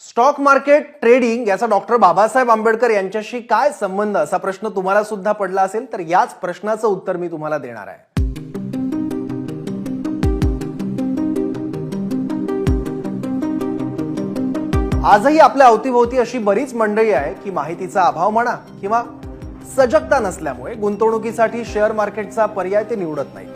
Stock market trading याचा doctor Babasaheb Ambedkar यांच्याशी काय संबंध? असा प्रश्न तुम्हाला सुद्धा पडला असेल तर याच प्रश्नाचं उत्तर मी तुम्हाला देणार आहे. आजही आपल्या अवतीभोवती अशी बरीच मंडळी आहे की माहितीचा अभाव म्हणा किंवा सजगता नसल्यामुळे गुंतवणुकीसाठी शेअर मार्केटचा पर्याय ते निवडत नाही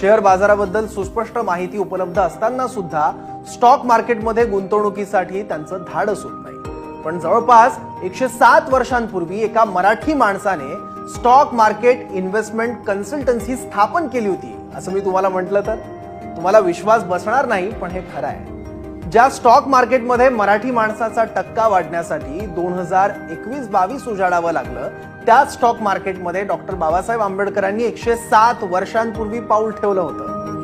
शेअर बाजाराबद्दल सुस्पष्ट माहिती उपलब्ध असताना सुद्धा स्टॉक मार्केटमध्ये गुंतवणुकीसाठी त्यांचं धाडस होत नाही. पण जवळपास एकशे सात वर्षांपूर्वी एका मराठी माणसाने स्टॉक मार्केट इन्व्हेस्टमेंट कन्सल्टन्सी स्थापन केली होती. असं मी तुम्हाला म्हटलं तर? तुम्हाला विश्वास बसणार नाही पण हे खरं आहे. ज्या स्टॉक मार्केटमध्ये मराठी माणसाचा टक्का वाढण्यासाठी दोन हजार एकवीस बावीस उजाडावं लागलं त्याच स्टॉक मार्केटमध्ये डॉक्टर बाबासाहेब आंबेडकरांनी एकशे सात वर्षांपूर्वी पाऊल ठेवलं होतं.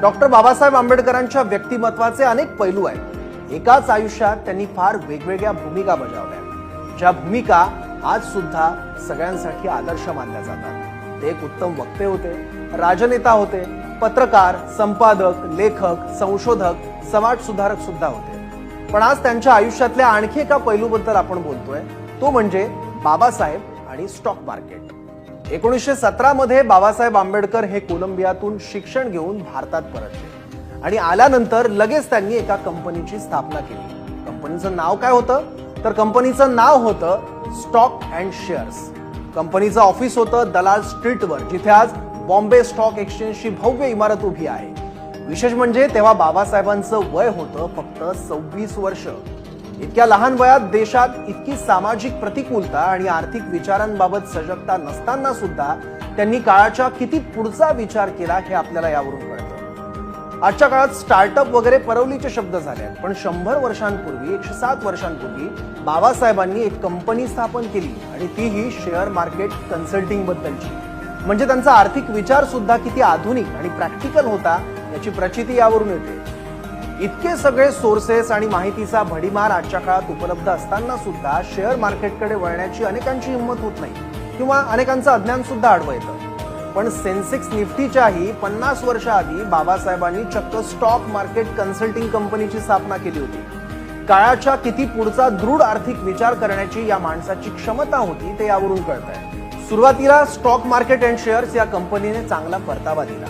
डॉक्टर बाबासाहेब आंबेडकरांच्या व्यक्तिमत्वाचे अनेक पैलू आहेत. एकाच आयुष्यात त्यांनी फार वेगवेगळ्या भूमिका बजावल्या. ज्या भूमिका आज सुद्धा सगळ्यांसाठी आदर्श मानल्या जातात. ते एक उत्तम वक्ते होते राजनेता होते पत्रकार संपादक लेखक संशोधक समाज सुधारक सुद्धा होते. पण आज त्यांच्या आयुष्यातल्या आणखी एका पैलूबद्दल आपण बोलतोय. तो म्हणजे बाबासाहेब आणि स्टॉक मार्केट. एकोणीसशे सतरा मध्ये बाबासाहेब आंबेडकर हे कोलंबियातून शिक्षण घेऊन भारतात परतले. आणि आल्यानंतर लगेच त्यांनी एका कंपनीची स्थापना केली. कंपनीचं नाव काय होतं? तर कंपनीचं नाव होतं स्टॉक अँड शेअर्स. कंपनीचं ऑफिस होतं दलाल स्ट्रीटवर जिथे आज बॉम्बे स्टॉक एक्सचेंजची भव्य इमारत उभी आहे. विशेष म्हणजे तेव्हा बाबासाहेबांचं वय होतं फक्त सव्वीस वर्ष. इतक्या लहान वयात देशात इतकी सामाजिक प्रतिकूलता आणि आर्थिक विचारांबाबत सजगता नसताना सुद्धा त्यांनी काळाच्या किती पुढचा विचार केला हे आपल्याला यावरून कळतं. आजच्या काळात स्टार्टअप वगैरे परवलीचे शब्द झाले आहेत पण शंभर वर्षांपूर्वी एकशे सात वर्षांपूर्वी बाबासाहेबांनी एक कंपनी स्थापन केली आणि तीही शेअर मार्केट कन्सल्टिंग बद्दलची. म्हणजे त्यांचा आर्थिक विचार सुद्धा किती आधुनिक आणि प्रॅक्टिकल होता याची प्रचिती यावरून येते. इतके सगळे सोर्सेस आणि माहितीचा भडीमार आजच्या काळात उपलब्ध असताना सुद्धा शेअर मार्केटकडे वळण्याची अनेकांची हिंमत होत नाही किंवा अनेकांचं अज्ञान सुद्धा आडवं येतं. पण सेन्सेक्स निफ्टीच्याही पन्नास वर्ष आधी बाबासाहेबांनी चक्क स्टॉक मार्केट कन्सल्टिंग कंपनीची स्थापना केली होती. काळाच्या किती पुढचा दृढ आर्थिक विचार करण्याची या माणसाची क्षमता होती ते यावरून कळत आहे सुरुवातीला स्टॉक मार्केट अँड शेअर्स या कंपनीने चांगला परतावा दिला.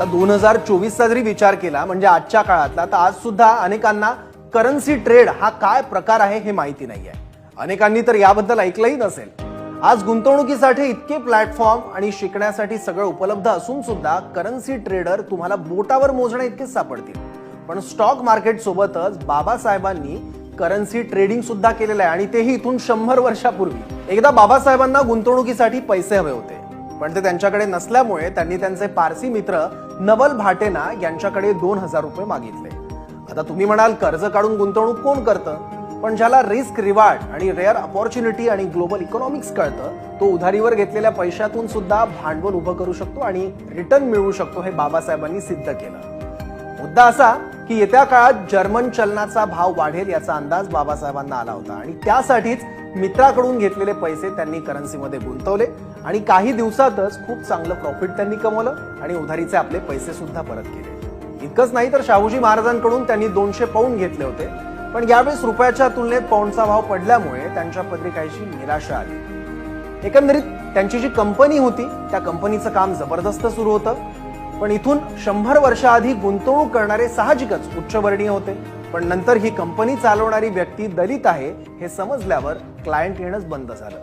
आता दोन हजार चोवीसचा जरी विचार केला म्हणजे आजच्या काळातला तर आज सुद्धा अनेकांना करन्सी ट्रेड हा काय प्रकार आहे हे माहिती नाही आहे अनेकांनी तर याबद्दल ऐकलंही नसेल. आज गुंतवणुकीसाठी इतके प्लॅटफॉर्म आणि शिकण्यासाठी सगळं उपलब्ध असून सुद्धा करन्सी ट्रेडर तुम्हाला बोटावर मोजण्या इतकेच सापडतील. पण स्टॉक मार्केट सोबतच बाबासाहेबांनी करन्सी ट्रेडिंग सुद्धा केलेलं आहे आणि तेही इथून शंभर वर्षापूर्वी. एकदा बाबासाहेबांना गुंतवणुकीसाठी पैसे हवे होते. पण ते त्यांच्याकडे नसल्यामुळे त्यांनी त्यांचे पारसी मित्र नवल भाटेना यांच्याकडे दोन हजार रुपये मागितले. आता तुम्ही म्हणाल कर्ज काढून गुंतवणूक कोण करतं? पण ज्याला रिस्क रिवार्ड आणि रेअर अपॉर्च्युनिटी आणि ग्लोबल इकॉनॉमिक्स कळतं तो उधारीवर घेतलेल्या पैशातून सुद्धा भांडवल उभं करू शकतो आणि रिटर्न मिळवू शकतो हे बाबासाहेबांनी सिद्ध केलं. मुद्दा असा की येत्या काळात जर्मन चलनाचा भाव वाढेल याचा अंदाज बाबासाहेबांना आला होता आणि त्यासाठीच मित्राकडून घेतलेले पैसे त्यांनी करन्सीमध्ये गुंतवले आणि काही दिवसातच खूप चांगलं प्रॉफिट त्यांनी कमवलं आणि उधारीचे आपले पैसे सुद्धा परत केले. इतकंच नाही तर शाहूजी महाराजांकडून त्यांनी दोनशे पाऊंड घेतले होते. पण यावेळेस रुपयाच्या तुलनेत पाऊंडचा भाव पडल्यामुळे त्यांच्या पत्रिकाशी निराशा आली. एकंदरीत त्यांची जी कंपनी होती त्या कंपनीचं काम जबरदस्त सुरू होतं. पण इथून शंभर वर्षाआधी गुंतवणूक करणारे साहजिकच उच्चवर्णीय होते. पण नंतर ही कंपनी चालवणारी व्यक्ती दलित आहे हे समजल्यावर क्लायंट येणंच बंद झालं.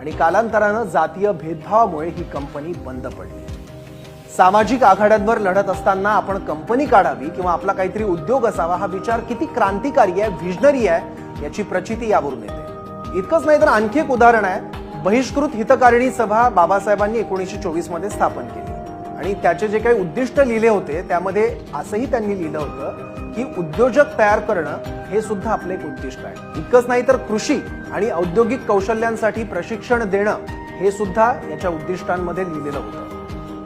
आणि कालांतरानं जातीय भेदभावामुळे ही कंपनी बंद पडली. सामाजिक आघाड्यांवर लढत असताना आपण कंपनी काढावी किंवा आपला काहीतरी उद्योग असावा हा विचार किती क्रांतिकारी आहे व्हिजनरी आहे याची प्रचिती यावरून येते. इतकंच नाही तर आणखी एक उदाहरण आहे. बहिष्कृत हितकारिणी सभा बाबासाहेबांनी एकोणीसशे चोवीसमध्ये स्थापन केली. आणि त्याचे जे काही उद्दिष्ट लिहिले होते त्यामध्ये असंही त्यांनी लिहिलं होतं की उद्योजक तयार करणं हे सुद्धा आपलं एक उद्दिष्ट आहे. इतकंच नाही तर कृषी आणि औद्योगिक कौशल्यांसाठी प्रशिक्षण देणं हे सुद्धा याच्या उद्दिष्टांमध्ये लिहिलेलं होतं.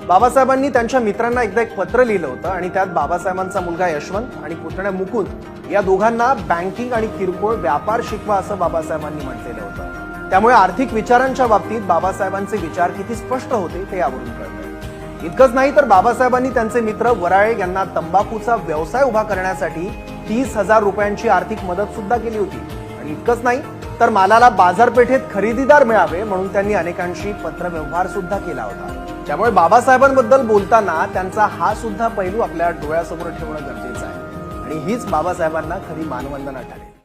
बाबासाहेबांनी त्यांच्या मित्रांना एकदा एक पत्र लिहिलं होतं आणि त्यात बाबासाहेबांचा मुलगा यशवंत आणि पुतण्या मुकुंद या दोघांना बँकिंग आणि किरकोळ व्यापार शिकवा असं बाबासाहेबांनी म्हटलेलं होतं. त्यामुळे आर्थिक विचारांच्या बाबतीत बाबासाहेबांचे विचार किती स्पष्ट होते ते यावरून कळतं. इतकंच नाही तर बाबासाहेबांनी त्यांचे मित्र वराळे यांना तंबाखूचा व्यवसाय उभा करण्यासाठी तीस हजार रुपयांची आर्थिक मदत सुद्धा केली होती. आणि इतकंच नाही तर मालाला बाजारपेठेत खरेदीदार मिळावे म्हणून त्यांनी अनेकांशी पत्रव्यवहार सुद्धा केला होता. त्यामुळे बाबासाहेबांबद्दल बोलताना त्यांचा हा सुद्धा पैलू आपल्या डोळ्यासमोर ठेवणं गरजेचं आहे. आणि हीच बाबासाहेबांना खरी मानवंदना ठरेल.